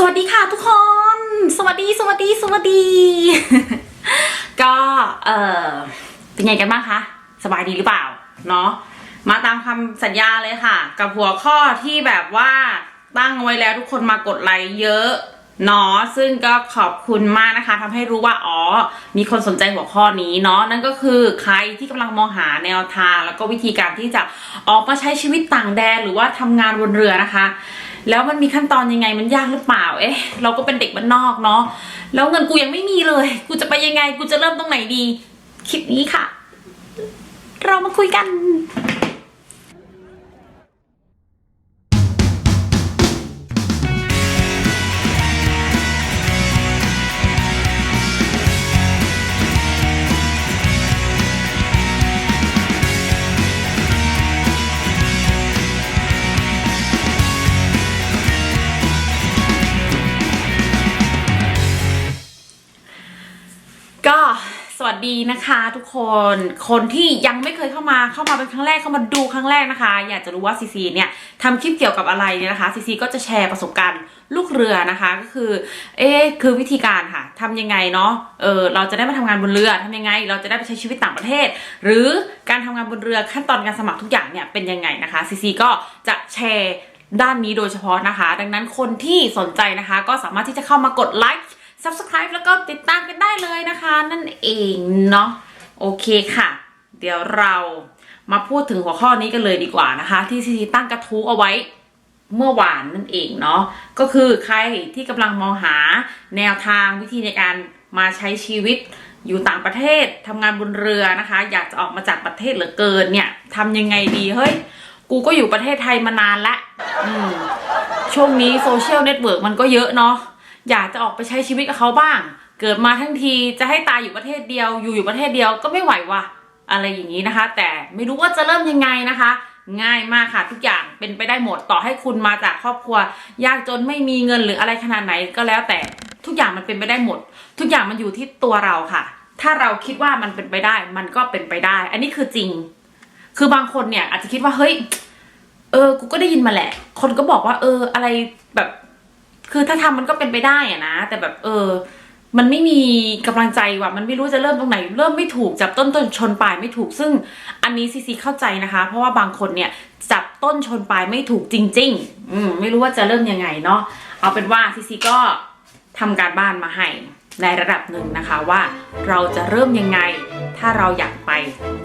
สวัสดีค่ะทุกคน สวัสดีสวัสดีสวัสดี ก็เออเป็นไงกันบ้างคะ สบายดีหรือเปล่า เนาะมาตามคำสัญญาเลยค่ะ กับหัวข้อที่แบบว่าตั้งไว้แล้วทุกคนมากดไลค์เยอะเนาะซึ่งก็ขอบคุณมากนะคะทำให้รู้ว่าอ๋อ มีคนสนใจหัวข้อนี้เนาะนั่นก็คือใครที่กำลังมองหาแนวทาง แล้วก็วิธีการที่จะออกมาใช้ชีวิตต่างแดนหรือว่าทำงานบนเรือนะคะ แล้วมันมีขั้นตอนยังไงมันยากหรือเปล่า เอ๊ะ เราก็เป็นเด็กบ้านนอกเนาะ แล้วเงินกูยังไม่มีเลย กูจะไปยังไง กูจะเริ่มตรงไหนดี คลิปนี้ค่ะ เรามาคุยกัน ดีนะคะทุกคนคนที่ยังไม่เคยเข้ามาเข้ามาเป็นครั้งแรกเข้ามาดูครั้งแรกนะคะ อยากจะรู้ว่าซีซีเนี่ยทำคลิปเกี่ยวกับอะไรเนี่ยนะคะซีซีก็จะแชร์ประสบการณ์ลูกเรือนะคะก็คือ เอ๊คือวิธีการค่ะทำยังไงเนาะเออเราจะได้มาทำงานบนเรือทำยังไง เราจะได้ไปใช้ชีวิตต่างประเทศ หรือการทำงานบนเรือขั้นตอนการสมัครทุกอย่างเนี่ยเป็นยังไงนะคะซีซีก็จะแชร์ด้านนี้โดยเฉพาะนะคะ ดังนั้นคนที่สนใจนะคะ ก็สามารถที่จะเข้ามากดไลค์ subscribe แล้วก็ติดตามกันได้เลยนะคะ นั่นเองเนาะโอเคค่ะ เดี๋ยวเรามาพูดถึงหัวข้อนี้กันเลยดีกว่านะคะ ที่ซีตั้งกระทู้เอาไว้เมื่อวานนั่นเองเนาะก็คือใครที่กำลังมองหาแนวทางวิธีในการมาใช้ชีวิตอยู่ต่างประเทศทำงานบนเรือนะคะ อยากจะออกมาจากประเทศเหลือเกินเนี่ยทำยังไงดีเฮ้ยกูก็อยู่ประเทศไทยมานานละอืมช่วงนี้โซเชียลเน็ตเวิร์กมันก็เยอะเนาะ อยากจะออกไปใช้ชีวิตกับเขาบ้าง เกิดมาทั้งทีจะให้ตายอยู่ประเทศเดียว อยู่อยู่ประเทศเดียวก็ไม่ไหวว่ะอะไรอย่างนี้นะคะ แต่ไม่รู้ว่าจะเริ่มยังไงนะคะ ง่ายมากค่ะทุกอย่างเป็นไปได้หมดต่อให้คุณมาจากครอบครัวยากจนไม่มีเงินหรืออะไรขนาดไหนก็แล้วแต่ทุกอย่างมันเป็นไปได้หมด ทุกอย่างมันอยู่ที่ตัวเราค่ะ ถ้าเราคิดว่ามันเป็นไปได้ มันก็เป็นไปได้ อันนี้คือจริง คือบางคนเนี่ยอาจจะคิดว่าเฮ้ย เออ กูก็ได้ยินมาแหละ คนก็บอกว่า เออ อะไรแบบ คือถ้าทำมันก็เป็นไปได้อะนะ แต่แบบเออ มันไม่มีกำลังใจว่ะมันไม่รู้จะเริ่มตรงไหน เริ่มไม่ถูกจับต้นต้นชนปลายไม่ถูกซึ่งอันนี้ซีซีเข้าใจนะคะ เพราะว่าบางคนเนี่ยจับต้นชนปลายไม่ถูกจริง ๆ อืมไม่รู้ว่าจะเริ่มยังไงเนาะเอาเป็นว่าซีซีก็ทำการบ้านมาให้ในระดับหนึ่งนะคะว่าเราจะเริ่มยังไง ถ้าเราอยากไป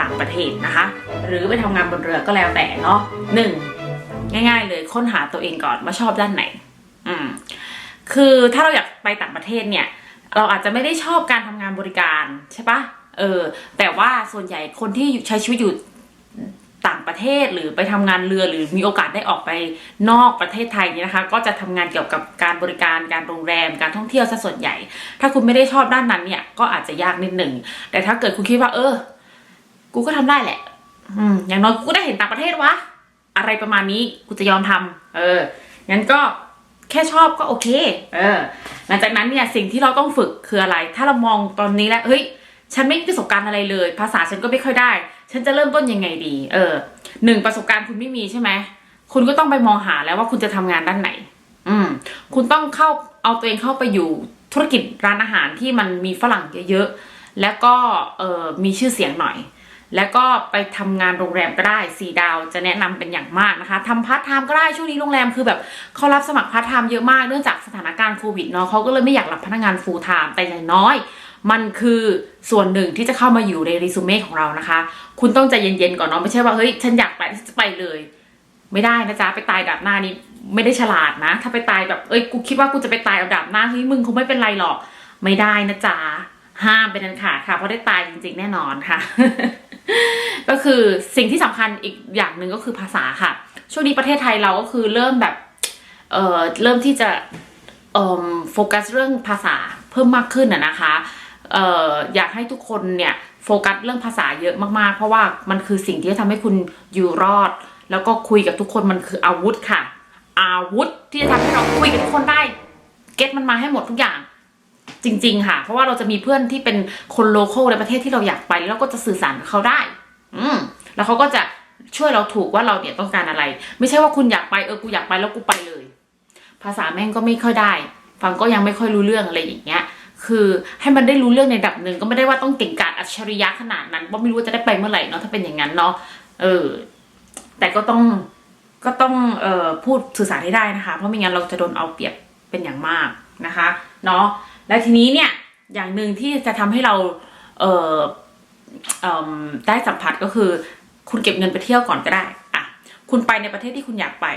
ต่างประเทศนะคะ หรือไปทำงานบนเรือก็แล้วแต่เนาะหนึ่งง่าย ๆ เลยค้นหาตัวเองก่อนว่าชอบด้านไหน อืม คือถ้าเราอยากไปต่างประเทศเนี่ย เราอาจจะไม่ได้ชอบการทำงานบริการใช่ปะเออ แต่ว่าส่วนใหญ่คนที่ใช้ชีวิตอยู่ต่างประเทศหรือไปทำงานเรือหรือมีโอกาสได้ออกไปนอกประเทศไทยเนี่ยนะคะ ก็จะทำงานเกี่ยวกับการบริการการโรงแรมการท่องเที่ยวซะส่วนใหญ่ ถ้าคุณไม่ได้ชอบด้านนั้นเนี่ยก็อาจจะยากนิดหนึ่งแต่ถ้าเกิดคุณคิดว่า เออ กูก็ทำได้แหละ อืมอย่างน้อยกูได้เห็นต่างประเทศวะอะไรประมาณนี้กูจะยอมทำเอองั้นก็ แค่ชอบก็โอเค เออ หลังจากนั้นเนี่ยสิ่งที่เราต้องฝึกคืออะไร ถ้าเรามองตอนนี้แล้วเฮ้ย ฉันไม่มีประสบการณ์อะไรเลย ภาษาฉันก็ไม่ค่อยได้ ฉันจะเริ่มต้นยังไงดี เออหนึ่งประสบการณ์คุณไม่มีใช่ไหมคุณก็ต้องไปมองหาแล้วว่าคุณจะทำงานด้านไหน อืม คุณต้องเข้าเอาตัวเองเข้าไปอยู่ธุรกิจร้านอาหารที่มันมีฝรั่งเยอะๆแล้วก็เออมีชื่อเสียงหน่อย แล้วก็ไปทำงานโรงแรมก็ได้สี่ดาวจะแนะนำเป็นอย่างมากนะคะทำพาร์ทไทม์ก็ได้ช่วงนี้โรงแรมคือแบบเขารับสมัครพาร์ทไทม์เยอะมากเนื่องจากสถานการณ์โควิดเนาะเขาก็เลยไม่อยากรับพนักงานฟูลไทม์แต่อย่างน้อย มันคือส่วนหนึ่งที่จะเข้ามาอยู่ในรีสูเม่ของเรานะคะ คุณต้องใจเย็นๆก่อนเนาะไม่ใช่ว่าเฮ้ยฉันอยากไปจะไปเลย ไม่ได้นะจ๊ะไปตายดับหน้านี้ไม่ได้ฉลาดนะ ถ้าไปตายแบบเอ้ยกูคิดว่ากูจะไปตายเอาดับหน้าเฮ้ยมึงคงไม่เป็นไรหรอก ไม่ได้นะจ๊ะห้ามเป็นอันขาดค่ะเพราะได้ตายจริง ๆ แน่นอนค่ะ ก็คือสิ่งที่สำคัญอีกอย่างหนึ่งก็คือภาษาค่ะ ช่วงนี้ประเทศไทยเราก็คือเริ่มแบบเอ่อเริ่มที่จะเอ่อโฟกัสเรื่องภาษาเพิ่มมากขึ้นอะนะคะเอ่ออยากให้ทุกคนเนี่ยโฟกัสเรื่องภาษาเยอะมากๆ เพราะว่ามันคือสิ่งที่จะทำให้คุณอยู่รอด แล้วก็คุยกับทุกคนมันคืออาวุธค่ะ อาวุธที่จะทำให้เราคุยกับทุกคนได้ เก็ตมันมาให้หมดทุกอย่าง จริง ๆ ค่ะ เพราะว่าเราจะมีเพื่อนที่เป็นคนโลเคอลในประเทศที่เราอยากไปแล้วเราก็จะสื่อสารกับเขาได้ อืมแล้วเขาก็จะช่วยเราถูกว่าเราเนี่ยต้องการอะไร ไม่ใช่ว่าคุณอยากไปเออกูอยากไปแล้วกูไปเลย ภาษาแม่งก็ไม่ค่อยได้ ฟังก็ยังไม่ค่อยรู้เรื่องอะไรอย่างเงี้ย คือให้มันได้รู้เรื่องในระดับหนึ่งก็ไม่ได้ว่าต้องเก่งกาจอัจฉริยะขนาดนั้นเพราะไม่รู้ว่าจะได้ไปเมื่อไหร่เนาะถ้าเป็นอย่างนั้นเนาะเออ แต่ก็ต้องก็ต้องเอ่อพูดสื่อสารให้ได้นะคะ เพราะไม่งั้นเราจะโดนเอาเปรียบเป็นอย่างมากนะคะ เนาะ แล้วทีนี้เนี่ยอย่างหนึ่งที่จะทำให้เราเออเอิ่มได้สัมผัสก็คือ คุณเก็บเงินไปเที่ยวก่อนก็ได้อะคุณไปในประเทศที่คุณอยากไป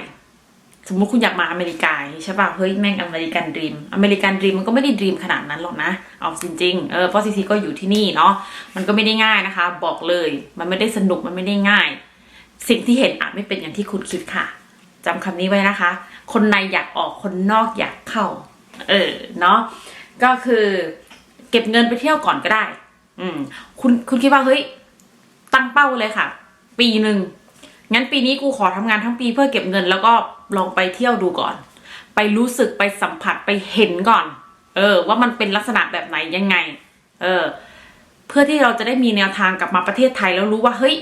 สมมุติคุณอยากมาอเมริกาใช่ป่ะเฮ้ยแม่งอเมริกันดรีมอเมริกันดรีมมันก็ไม่ได้ดรีมขนาดนั้นหรอกนะเอาจริงๆเออเพราะซีซีก็อยู่ที่นี่เนาะมันก็ไม่ได้ง่ายนะคะ บอกเลย มันไม่ได้สนุกมันไม่ได้ง่าย สิ่งที่เห็นอาจไม่เป็นอย่างที่คุณคิดค่ะจำคำนี้ไว้นะคะ คนในอยากออกคนนอกอยากเข้า เออเนาะ ก็คือเก็บเงินไปเที่ยวก่อนก็ได้ อืม คุณคุณคิดว่าเฮ้ย ตั้งเป้าเลยค่ะ ปีหนึ่งงั้นปีนี้กูขอทำงานทั้งปีเพื่อเก็บเงินแล้วก็ลองไปเที่ยวดูก่อน ไปรู้สึกไปสัมผัสไปเห็นก่อน เออ ว่ามันเป็นลักษณะแบบไหนยังไง เออ เพื่อที่เราจะได้มีแนวทางกลับมาประเทศไทยแล้วรู้ว่าเฮ้ย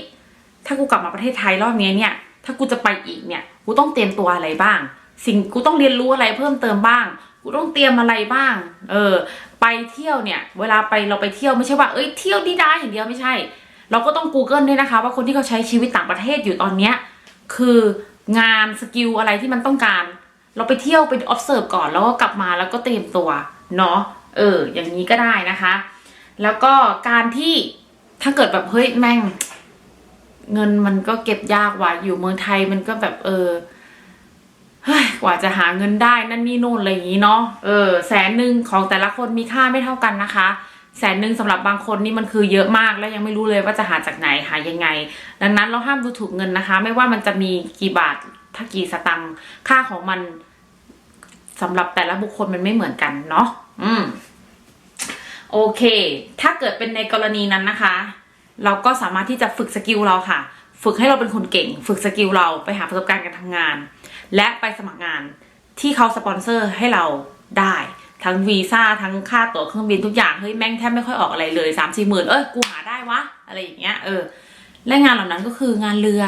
ถ้ากูกลับมาประเทศไทยรอบนี้เนี่ย ถ้ากูจะไปอีกเนี่ย กูต้องเตรียมตัวอะไรบ้าง สิ่งกูต้องเรียนรู้อะไรเพิ่มเติมบ้าง กูต้องเตรียมอะไรบ้าง เออ ไปเที่ยวเนี่ย เวลาไปเราไปเที่ยวไม่ใช่ว่า เอ้ยเที่ยวดีได้อย่างเดียวไม่ใช่ เราก็ต้อง Google ด้วยนะคะ ว่าคนที่เขาใช้ชีวิตต่างประเทศอยู่ตอนเนี้ย คืองานสกิลอะไรที่มันต้องการ เราไปเที่ยวไป observe ก่อนแล้วก็กลับมาแล้วก็เตรียมตัวเนาะเออ อย่างนี้ก็ได้นะคะ แล้วก็การที่ถ้าเกิดแบบเฮ้ยแม่ง เงินมันก็เก็บยากว่ะอยู่เมืองไทยมันก็แบบเออ กว่าจะหาเงินได้นั่นนี่นู่นอะไรอย่างนี้เนาะเออแสนหนึ่งของแต่ละคนมีค่าไม่เท่ากันนะคะ แสนหนึ่งสำหรับบางคนนี่มันคือเยอะมากแล้วยังไม่รู้เลยว่าจะหาจากไหนหายังไง ดังนั้นเราห้ามดูถูกเงินนะคะ ไม่ว่ามันจะมีกี่บาทถ้ากี่สตังค์ค่าของมันสำหรับแต่ละบุคคลมันไม่เหมือนกันเนาะอืมโอเค ถ้าเกิดเป็นในกรณีนั้นนะคะ เราก็สามารถที่จะฝึกสกิลเราค่ะ ฝึกให้เราเป็นคนเก่ง ฝึกสกิลเราไปหาประสบการณ์การทำงาน และไปสมัครงานที่เขาสปอนเซอร์ให้เราได้ ทั้งวีซ่าทั้งค่าตั๋วเครื่องบินทุกอย่างเฮ้ยแม่งแทบไม่ค่อยออกอะไรเลยสามสี่หมื่นเอ้ยกูหาได้วะ อะไรอย่างเงี้ยเออและงานเหล่านั้นก็คืองานเรือ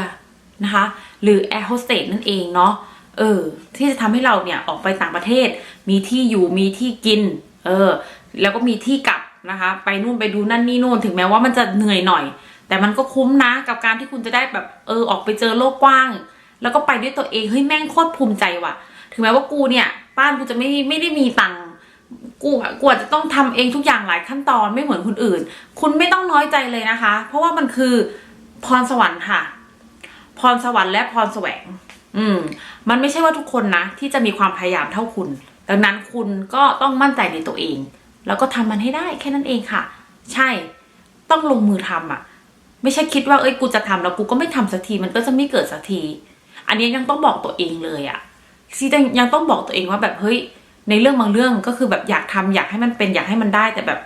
นะคะ หรือแอร์โฮสเตสนั่นเองเนาะเออ ที่จะทำให้เราเนี่ยออกไปต่างประเทศ มีที่อยู่มีที่กิน เออ แล้วก็มีที่กลับนะคะ ไปนู่นไปดูนั่นนี่นู่นถึงแม้ว่ามันจะเหนื่อยหน่อย แต่มันก็คุ้มนะกับการที่คุณจะได้แบบเออออกไปเจอโลกกว้าง แล้วก็ไปด้วยตัวเองเฮ้ยแม่งโคตรภูมิใจว่ะ ถึงแม้ว่ากูเนี่ยบ้านกูจะไม่ไม่ได้มีตังค์กูอะกูอาจจะต้องทำเองทุกอย่างหลายขั้นตอนไม่เหมือนคนอื่น คุณไม่ต้องน้อยใจเลยนะคะ เพราะว่ามันคือพรสวรรค์ค่ะ พรสวรรค์และพรแสวง อืม มันไม่ใช่ว่าทุกคนนะที่จะมีความพยายามเท่าคุณ ดังนั้นคุณก็ต้องมั่นใจในตัวเอง แล้วก็ทำมันให้ได้แค่นั้นเองค่ะ ใช่ ต้องลงมือทำอะ ไม่ใช่คิดว่าเอ้ยกูจะทำแล้วกูก็ไม่ทำสักทีมันก็จะไม่เกิดสักที อันนี้ยังต้องบอกตัวเองเลยอะซียังต้องบอกตัวเองว่าแบบเฮ้ย ในเรื่องบางเรื่องก็คือแบบอยากทำอยากให้มันเป็นอยากให้มันได้แต่แบบ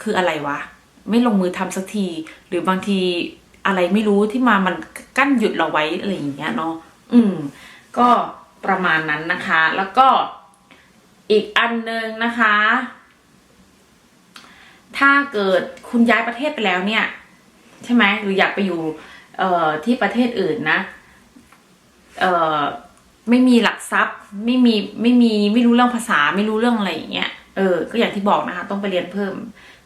คืออะไรวะ ไม่ลงมือทำสักที หรือบางทีอะไรไม่รู้ที่มามันกั้นหยุดเราไว้อะไรอย่างเงี้ยเนาะอืม ก็ประมาณนั้นนะคะ แล้วก็อีกอันหนึ่งนะคะ ถ้าเกิดคุณย้ายประเทศไปแล้วเนี่ย ใช่ไหมหรืออยากไปอยู่ เอ่อที่ประเทศอื่นนะ ไม่มีหลักทรัพย์ไม่มีไม่มีไม่รู้เรื่องภาษาไม่รู้เรื่องอะไรอย่างเงี้ยเออก็อย่างที่บอกนะคะต้องไปเรียนเพิ่ม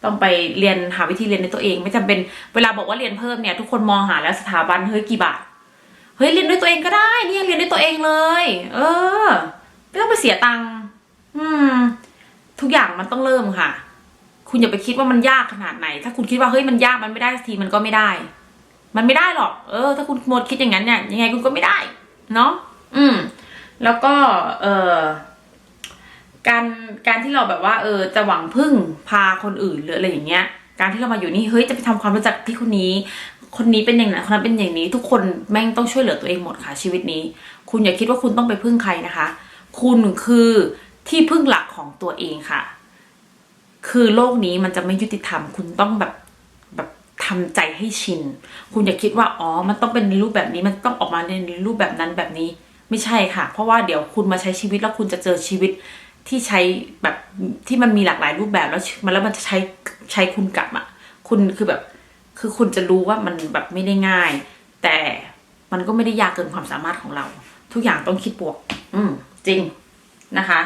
ต้องไปเรียนหาวิธีเรียนในตัวเอง ไม่จำเป็นเวลาบอกว่าเรียนเพิ่มเนี่ยทุกคนมองหาแล้วสถาบันเฮ้ยกี่บาทเฮ้ยเรียนด้วยตัวเองก็ได้เนี่ยเรียนด้วยตัวเองเลย เออไม่ต้องไปเสียตังค์อืม ทุกอย่างมันต้องเริ่มค่ะ คุณอย่าไปคิดว่ามันยากขนาดไหน ถ้าคุณคิดว่าเฮ้ยมันยากมันไม่ได้สักทีมันก็ไม่ได้ มันไม่ได้หรอก เออ ถ้าคุณโมดคิดอย่างนั้นเนี่ยยังไงคุณก็ไม่ได้ เนาะอืม แล้วก็ เออการการที่เราแบบว่า เออ จะหวังพึ่งพาคนอื่นหรืออะไรอย่างเงี้ย การที่เรามาอยู่นี่เฮ้ยจะไปทำความรู้จักที่คนนี้ คนนี้เป็นอย่างนั้นคนนั้นเป็นอย่างนี้ ทุกคนแม่งต้องช่วยเหลือตัวเองหมดค่ะชีวิตนี้ คุณอย่าคิดว่าคุณต้องไปพึ่งใครนะคะ คุณคือที่พึ่งหลักของตัวเองค่ะ คือโลกนี้มันจะไม่ยุติธรรม คุณต้องแบบแบบ ทำใจให้ชิน คุณอย่าคิดว่าอ๋อ มันต้องเป็นในรูปแบบนี้มันต้องออกมาในรูปแบบนั้นแบบนี้ ไม่ใช่ค่ะ เพราะว่าเดี๋ยวคุณมาใช้ชีวิตแล้วคุณจะเจอชีวิตที่ใช้แบบที่มันมีหลากหลายรูปแบบแล้วมันแล้วมันจะใช้ใช้คุณกลับอะ คุณคือแบบคือคุณจะรู้ว่ามันแบบไม่ได้ง่าย แต่มันก็ไม่ได้ยากเกินความสามารถของเรา ทุกอย่างต้องคิดบวก อืมจริงนะคะ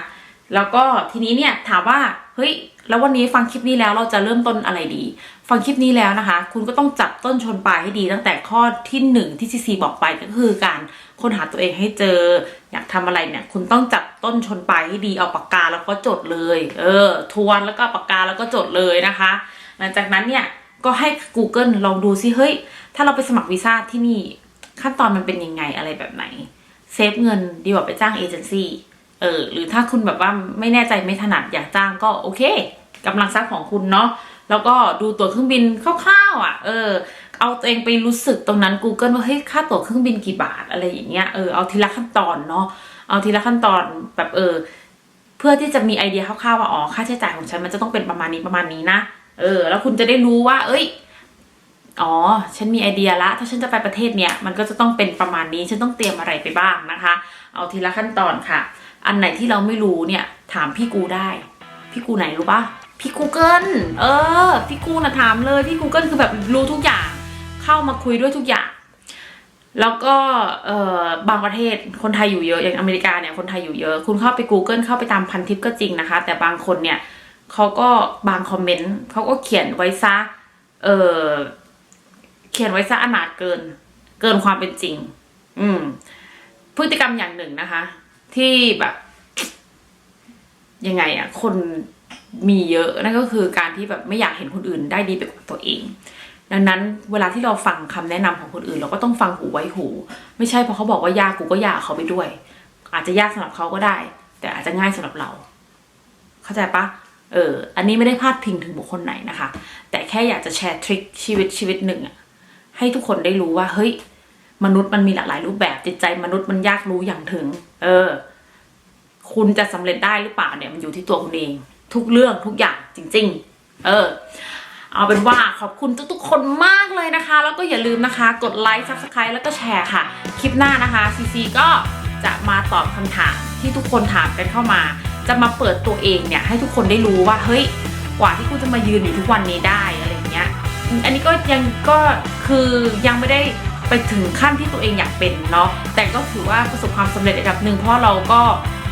แล้วก็ทีนี้เนี่ยถามว่า เฮ้ยแล้ววันนี้ฟังคลิปนี้แล้วเราจะเริ่มต้นอะไรดี ฟังคลิปนี้แล้วนะคะ คุณก็ต้องจับต้นชนปลายให้ดีตั้งแต่ข้อที่หนึ่งที่ซีซีบอกไปก็คือการค้นหาตัวเองให้เจอ อยากทำอะไรเนี่ยคุณต้องจับต้นชนปลายให้ดีเอาปากกาแล้วก็จดเลย เออ ทวนแล้วก็ปากกาแล้วก็จดเลยนะคะ หลังจากนั้นเนี่ยก็ให้ Google ลองดูซิเฮ้ย ถ้าเราไปสมัครวีซ่าที่นี่ขั้นตอนมันเป็นยังไงอะไรแบบไหน เซฟเงินดีกว่าไปจ้างเอเจนซี่ เออหรือถ้าคุณแบบว่าไม่แน่ใจไม่ถนัดอยากจ้างก็โอเคกำลังทรัพย์ของคุณเนาะแล้วก็ดูตั๋วเครื่องบินคร่าวๆอะ เออ เอาตัวเองไปรู้สึกตรงนั้น Google ว่าเฮ้ยค่าตั๋วเครื่องบินกี่บาทอะไรอย่างเงี้ยเออเอาทีละขั้นตอนเนาะเอาทีละขั้นตอนแบบเออ เพื่อที่จะมีไอเดียคร่าวๆว่าอ๋อค่าใช้จ่ายของฉันมันจะต้องเป็นประมาณนี้ประมาณนี้นะเออ แล้วคุณจะได้รู้ว่า เอ้ยอ๋อ ฉันมีไอเดียละ ถ้าฉันจะไปประเทศเนี้ย มันก็จะต้องเป็นประมาณนี้ ฉันต้องเตรียมอะไรไปบ้างนะคะ เอาทีละขั้นตอนค่ะ อันไหนที่เราไม่รู้เนี่ยถามพี่กูได้ พี่กูไหนรู้ปะพี่ Google เออ พี่กูนะถามเลย พี่ Google คือแบบรู้ทุกอย่าง เข้ามาคุยด้วยทุกอย่าง แล้วก็เอ่อบางประเทศคนไทยอยู่เยอะอย่างอเมริกาเนี่ยคนไทยอยู่เยอะ คุณเข้าไป Google เข้าไปตามพันทิปก็จริงนะคะ แต่บางคนเนี่ยเขาก็บางคอมเมนต์เขาก็เขียนไว้ซะเออเขียนไว้ซะอนาถเกิน เกินความเป็นจริง อืม พฤติกรรมอย่างหนึ่งนะคะ ที่แบบยังไงอะคนมีเยอะนั่นก็คือการที่แบบไม่อยากเห็นคนอื่นได้ดีไปกว่าตัวเอง ดังนั้นเวลาที่เราฟังคำแนะนำของคนอื่น เราก็ต้องฟังหูไว้หู ไม่ใช่เพราะเขาบอกว่ายากกูก็ยากเขาไปด้วย อาจจะยากสำหรับเขาก็ได้ แต่อาจจะง่ายสำหรับเรา เข้าใจปะเอออันนี้ไม่ได้พาดพิงถึงบุคคลไหนนะคะ แต่แค่อยากจะแชร์ทริคชีวิตชีวิตหนึ่งอะให้ทุกคนได้รู้ว่าเฮ้ย มนุษย์มันมีหลากหลายรูปแบบจิตใจมนุษย์มันยากรู้อย่างถึง เออ คุณจะสำเร็จได้หรือเปล่าเนี่ยมันอยู่ที่ตัวคุณเอง ทุกเรื่องทุกอย่างจริง ๆ เออ เอาเป็นว่าขอบคุณทุกๆ คนมากเลยนะคะ แล้วก็อย่าลืมนะคะ กดไลค์ subscribe แล้วก็แชร์ค่ะ คลิปหน้านะคะซีซีก็จะมาตอบคำถามที่ทุกคนถามกันเข้ามา จะมาเปิดตัวเองเนี่ยให้ทุกคนได้รู้ว่าเฮ้ยกว่าที่กูจะมายืนอยู่ทุกวันนี้ได้อะไรเงี้ย อันนี้ก็ยังก็คือยังไม่ได้ ไปถึงขั้นที่ตัวเองอยากเป็นเนาะแต่ก็ถือว่าประสบความสำเร็จระดับหนึ่งเพราะเราก็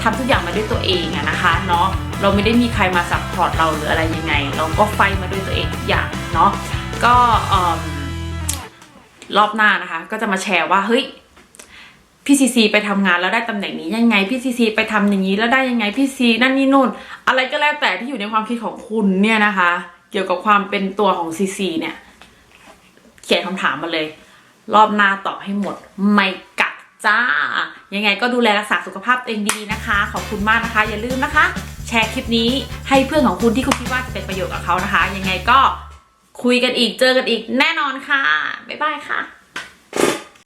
ทำทุกอย่างมาด้วยตัวเองอะนะคะเนาะเราไม่ได้มีใครมาซัพพอร์ตเราหรืออะไรยังไง เราก็ไฟมาด้วยตัวเองทุกอย่างเนาะก็รอบหน้านะคะ ก็จะมาแชร์ว่าเฮ้ยพี่ซีซีไปทำงานแล้วได้ตำแหน่งนี้ยังไงพี่ซีซีไปทำอย่างนี้แล้วได้ยังไงพี่ซีนั่นนี่นู่น อะไรก็แล้วแต่ที่อยู่ในความคิดของคุณเนี่ยนะคะ เกี่ยวกับความเป็นตัวของซีซีเนี่ย เขียนคำถามมาเลย รอบหน้าตอบให้หมดไม่กัดจ้า ยังไงก็ดูแลรักษาสุขภาพตัวเองดีๆนะคะ ขอบคุณมากนะคะ อย่าลืมนะคะ แชร์คลิปนี้ให้เพื่อนของคุณที่คุณคิดว่าจะเป็นประโยชน์กับเขานะคะ ยังไงก็คุยกันอีกเจอกันอีกแน่นอนค่ะ บ๊ายบายค่ะ